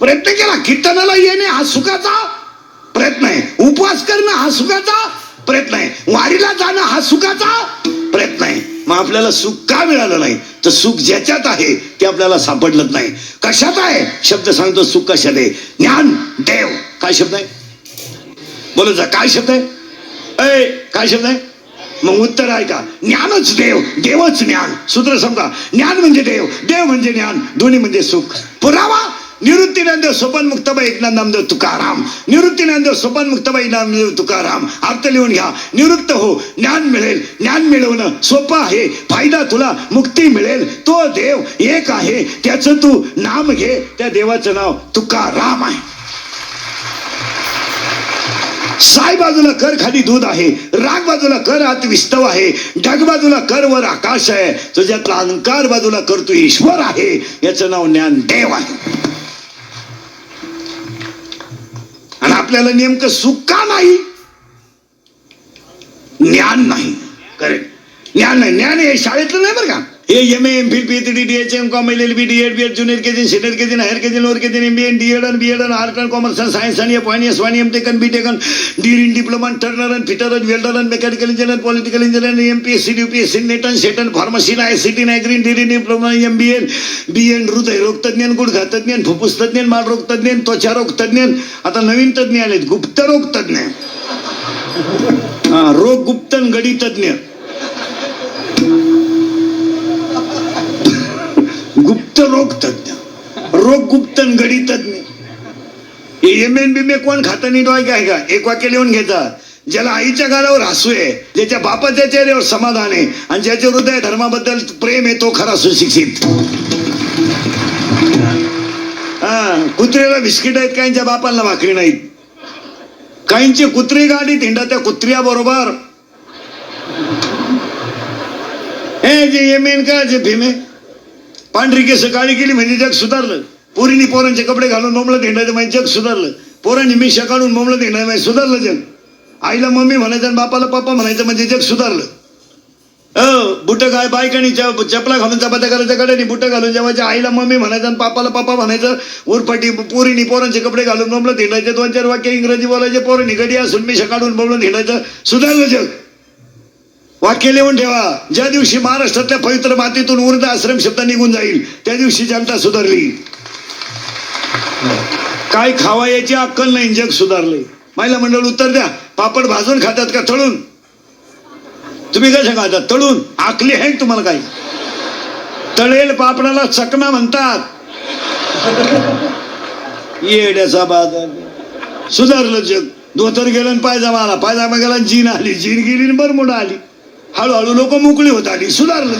प्रयत्न केला. कीर्तनाला येणे हा सुखाचा प्रयत्न आहे. उपवास करणं हा सुखाचा प्रयत्न आहे. वारीला जाणं हा सुखाचा प्रयत्न आहे. मग आपल्याला सुख का मिळालं नाही? तर सुख ज्याच्यात आहे ते आपल्याला सापडलंच नाही. कशात आहे? शब्द सांगतो सुख कशात आहे? ज्ञान देव. काय शब्द आहे? बोलत जा काय शब्द आहे? अय काय शब्द आहे? मग उत्तर आहे का? ज्ञानच देव देवच ज्ञान. सूत्र समजा ज्ञान म्हणजे देव देव म्हणजे ज्ञान दोन्ही म्हणजे सुख. पुरावा निवृत्ती ज्ञानदेव सोपान मुक्तबाई एकनाथ नामदेव तुकाराम निवृत्ती ज्ञानदेव सोपान मुक्तबाई नामदेव तुकाराम अर्थ लिहून घ्या निवृत्त हो ज्ञान मिळेल ज्ञान मिळवणं सोपं आहे फायदा तुला मुक्ती मिळेल तो देव एक आहे त्याचं तू नाम घे त्या देवाचं नाव तुकाराम आहे साई बाजूला कर खाली दूध आहे राग बाजूला कर आत विस्तव आहे ढग बाजूला कर वर आकाश आहे तुझ्यातला अंकार बाजूला कर तू ईश्वर आहे याचं नाव ज्ञान देव आहे आपल्याला नेमकं सुख का नाही? ज्ञान नाही. करेक्ट ज्ञान नाही. ज्ञान हे शाळेतलं नाही बरं का? हे M A M Phil P H D D H M Com L L B D Ed B Ed junior K G senior K G higher K G lower K G M B N D Ed B Ed art and commerce and science आणि F वाणी S वाणी M टेकन B taken D in diploma turner and fitter and welder and mechanical engineer political engineer M P S C U P S C नेटन सेटन pharmacy I C T नायग्रीन D diploma M B N B N हृदय रोग तज्ञ गुडघा तज्ञ फुफ्फुस तज्ञ मालरोग तज्ञ त्वचा रोग तज्ञ आता नवीन तज्ञ आलेत गुप्त रोग तज्ञ. हा रोग गुप्तन गडी तज्ञ. गुप्त रोग तज्ञ. रोग गुप्तन गडी तज्ञ. हे एम एन बी कोण खातं नीट वाक्य काय का? एक वाक्य लिहून घेता ज्याला आईच्या गालावर हसू आहे ज्याच्या बापाच्या चेहऱ्यावर समाधान आहे आणि ज्याच्या हृदय धर्माबद्दल प्रेम आहे तो खरा सुशिक्षित. हा कुत्र्याला बिस्किट आहेत काहींच्या बापांना भाकरी नाहीत. काहींची कुत्री गाडी थिंडा त्या कुत्र्या बरोबर हे जे येमेन का जे भीमे पांढरी केस काळी केली म्हणजे जग सुधारलं. पोरीनी पोरांचे कपडे घालून मोमलं धेंडायचं म्हणजे जग सुधारलं. पोरांनी मिशा काढून मोमलं धेंडायचं म्हणजे सुधारलं जग. आईला मम्मी म्हणायचं आणि बापाला पप्पा म्हणायचं म्हणजे जग सुधारलं. अ बुट काय बायकानी च- चपला घालून चपात्या करायच्या कडेनी बुट घालून जेव्हा आईला मम्मी म्हणायचं आणि पापाला पप्पा म्हणायचं उरपाटी पोरीनी पोरांचे कपडे घालून मोमलं धेंडायचे दोन चार वाक्य इंग्रजी बोलायचे. पोरांनी गडी असून मिशा काढून मोमलं धेंडायचं सुधारलं जग. वाक्य लिहून ठेवा. ज्या दिवशी महाराष्ट्रातल्या पवित्र मातीतून ऊर्जा आश्रम शब्द निघून जाईल त्या दिवशी जनता सुधारली. काय खावा याची अक्कल नाही जग सुधारले. महिला मंडळ उत्तर द्या. पापड भाजून खातात का? तळून. तुम्ही कशा खातात? तळून. आकली आहे तुम्हाला काही? तळेल पापडाला चकना म्हणतात. येड्याचा बाजार. सुधारलं जग. धोतर गेलं पायजामा आला. पायजामा गेला जीन आली. जीन गेली बरमुडा आली. हळूहळू लोक मोकळी होत आली सुधारलं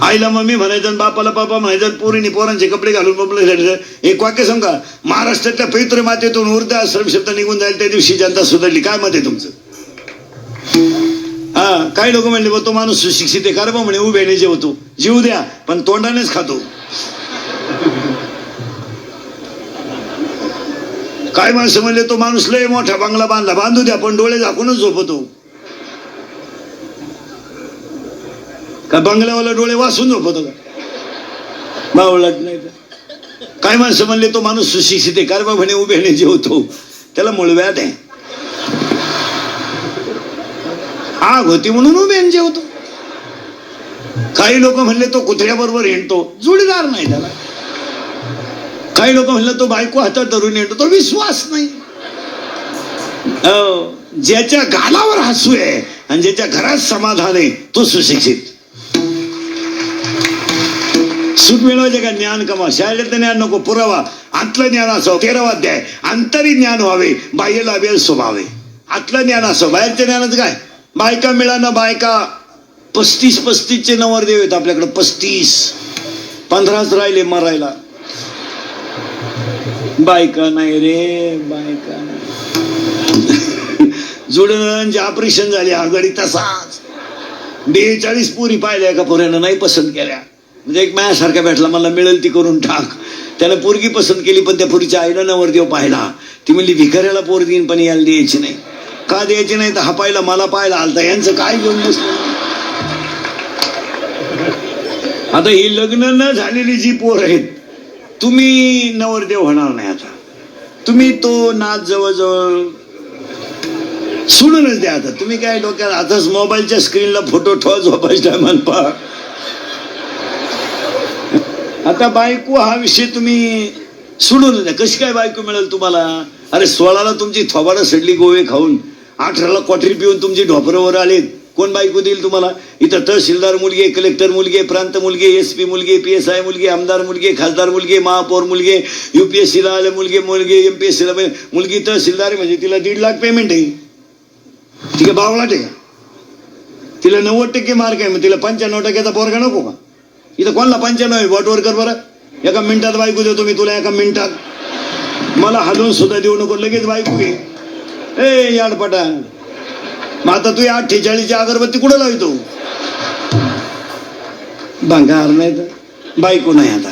आईला मम्मी म्हणायचं बापाला पापा म्हणायचं पोरीने पोरांचे कपडे घालून मोकळे एक वाक्य सांगा महाराष्ट्रातल्या पवित्र मातेतून उर्दा आश्रम शब्द निघून जाईल त्या दिवशी जनता सुधारली. काय मत आहे तुमचं? हा काही लोक म्हणले बा तो माणूस सुशिक्षित आहे कारण म्हणे उभे म्हणे उभ्याने जेवतो जीव द्या पण तोंडानेच खातो. काय माणसं म्हणले तो माणूस लय मोठा बंगला बांधला. बांधू द्या पण डोळे झाकूनच झोपतो. का बंगल्यावाला डोळे वाचून झोपतो का? बावळत नाही काय माणसं म्हणले तो माणूस सुशिक्षित आहे. कारण म्हणे उभ्याने जेवतो. त्याला मुळव्यात आहे. आग होती म्हणून उभे जेवतो. काही लोक म्हणले तो कुत्र्याबरोबर हिंडतो. जोडीदार नाही त्याला. काही लोक म्हणलं तो बायको हातात धरून येतो. तो विश्वास नाही. ज्याच्या गालावर हसू आहे आणि ज्याच्या घरात समाधान आहे तो सुशिक्षित. सुख मिळवायचे का? ज्ञान कमा शाळेतलं ज्ञान नको पुरावा. आतलं ज्ञान असो तेरावा अध्याय. अंतरी ज्ञान व्हावे. बाह्य लाभेल स्वभावे. आतलं ज्ञान असो बाहेरच्या ज्ञानाचं काय? बायका मिळाना बायका. पस्तीस पस्तीसचे नवरदेव आहेत आपल्याकडे. पस्तीस. पंधराच राहिले मरायला. बायका नाही रे बायका नाही. जुडणांचे ऑपरेशन झाले आघाडी तसाच बेचाळीस पुरी पाहिल्या का पोऱ्यानं नाही पसंत केल्या. म्हणजे एक मायासारखा भेटला मला मिळेल ती करून टाक. त्यानं पोरगी पसंत केली पण त्या पुरीच्या आईला नवरदेव पाहिला. ती म्हणली भिकाऱ्याला पोर देईन पण याला द्यायची नाही. का द्यायची नाही? तर हा पाहिला मला पाहिला. आलता यांचं काय घेऊन बसलं? आता ही लग्न न झालेली जी पोर आहेत तुम्ही नवरदेव होणार नाही आता. तुम्ही तो नाच जवळजवळ सोडूनच द्या आता. तुम्ही काय डोक्यात आताच मोबाईलच्या स्क्रीनला फोटो ठेवा झोपायच्या टायमान पहा. आता बायको हा विषय तुम्ही सोडून द्या. कशी काय बायको मिळेल तुम्हाला? अरे सोळाला तुमची थोबाडं सडली गोवे खाऊन अठराला क्वाटरी पिऊन तुमची ढोपरवर आलीत. कोण बायको देईल तुम्हाला? इथं तहसीलदार मुलगी आहे, कलेक्टर मुलगी आहे, प्रांत मुलगी एस पी मुलगी पी एस आय मुलगी आमदार मुलगी खासदार मुलगी महापौर मुलगी सीला आले मुलगी मुलगी एम पी एस सीला मुलगी तहसीलदार आहे म्हणजे तिला दीड लाख पेमेंट आहे. ती काय बावळाट आहे का? तिला नव्वद टक्के मार्क आहे मग तिला पंच्याण्णव टक्क्याचा पोरगा नको का? इथं कोणला पंच्याण्णव आहे? वॉट वर्कर बरं. एका मिनिटात बायको देतो मी तुला एका मिनिटात. मला हलवून सुद्धा देऊ नको लगेच बायको घे. ए याडपटा मग आता तू या अठ्ठेचाळीसची अगरबत्ती कुठं लावतो? भंगार नाही तर बायको नाही आता.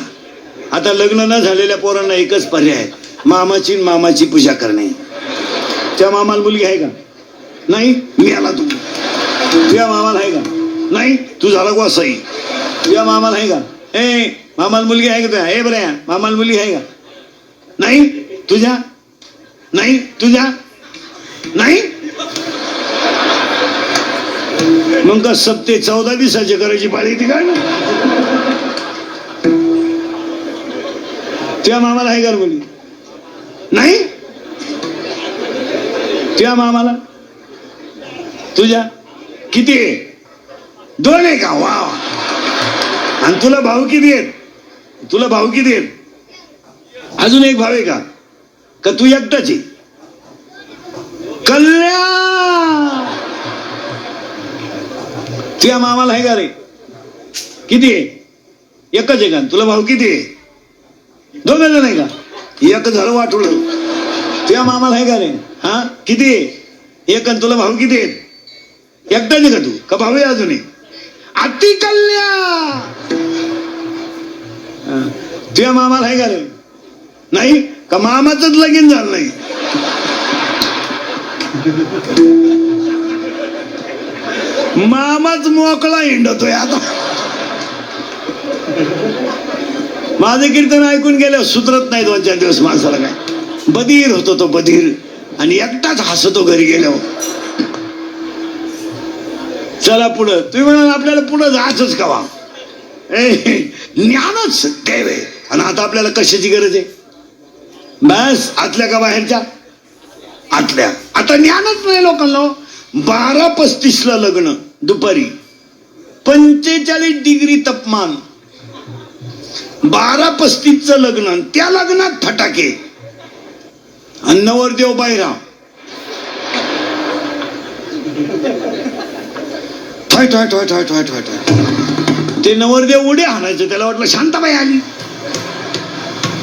आता लग्न न झालेल्या पोरांना एकच पर्याय मामाची मामाची पूजा करणे. त्या मामाला मुलगी आहे का? नाही? मी आला तू. तुझ्या मामाला आहे का? नाही? तू झाला सई तुझ्या मामाला आहे का? ए मामाला मुलगी आहे का तुझ्या? ए बऱ्या मामाला मुलगी आहे का? नाही? तुझ्या? नाही? तुझ्या? नाही? मग का सत्ते चौदा दिवसाची करायची पाळी ती काय त्या मामाला आहे का नाही? त्या मामाला. तुझ्या? किती? आहे दोन आहे का? वा वा. आणि तुला भाऊ किती आहेत? तुला भाऊ किती आहेत? अजून एक भाव आहे का? का तू एकटाच आहे? कल तुझ्या मामाला आहे का रे किती आहे? एकच आहे का? तुला भाऊ किती आहे? दोन जण आहे का? एक झालं वाटवलं तुझ्या मामाला आहे का रे हा? किती आहे? एक तुला भाऊ किती आहेत? एकटाच आहे का तू? का भाऊ आहे अजून अति कल्या हा. तुझ्या मामाला आहे का रे नाही का मामाच लगीन झालं नाही? मामाच मोकळा हिंडतोय आता. माझे कीर्तन ऐकून गेले सुधरत नाही दोन चार दिवस माणसाला काय. बधीर होतो तो बधीर आणि एकटाच हसतो घरी गेल्यावर. चला पुढं. तुम्ही म्हणाल आपल्याला पुढं जायचंच कवा ए ज्ञानच देव आहे. आणि आता आपल्याला कशाची गरज आहे? बस आतल्या का बाहेरच्या? आतल्या. आता ज्ञानच नाही लोकांना. बारा पस्तीसला लग्न दुपारी. पंचेचाळीस डिग्री तापमान. बारा पस्तीसचं लग्न आणि त्या लग्नात फटाके. आणि नवरदेव बायरा ठॉय ठॉय ठॉय ठॉय ठॉय ठॉय ठॉय. ते नवरदेव उडे हाणायचं त्याला वाटलं शांताबाई आली.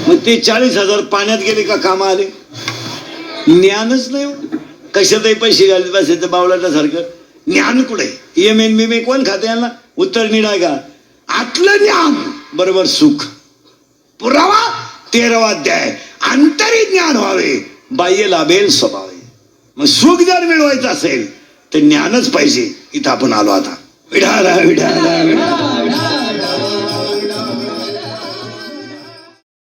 मग ते चाळीस हजार पाण्यात गेले का कामा आले ज्ञानच नाही हो. कशातही पैसे घालत बसायचं बावलाटासारखं ज्ञान कुठे? एम एन बी कोण खाते यांना? उत्तर निडाय का आतलं ज्ञान बरोबर सुख. पुरावा तेरावा अध्याय. अंतरी ज्ञान व्हावे. बाह्य लाभेल स्वभावे. मग सुख जर मिळवायचं असेल तर ज्ञानच पाहिजे. इथं आपण आलो आता. विढाला विढाला विढाला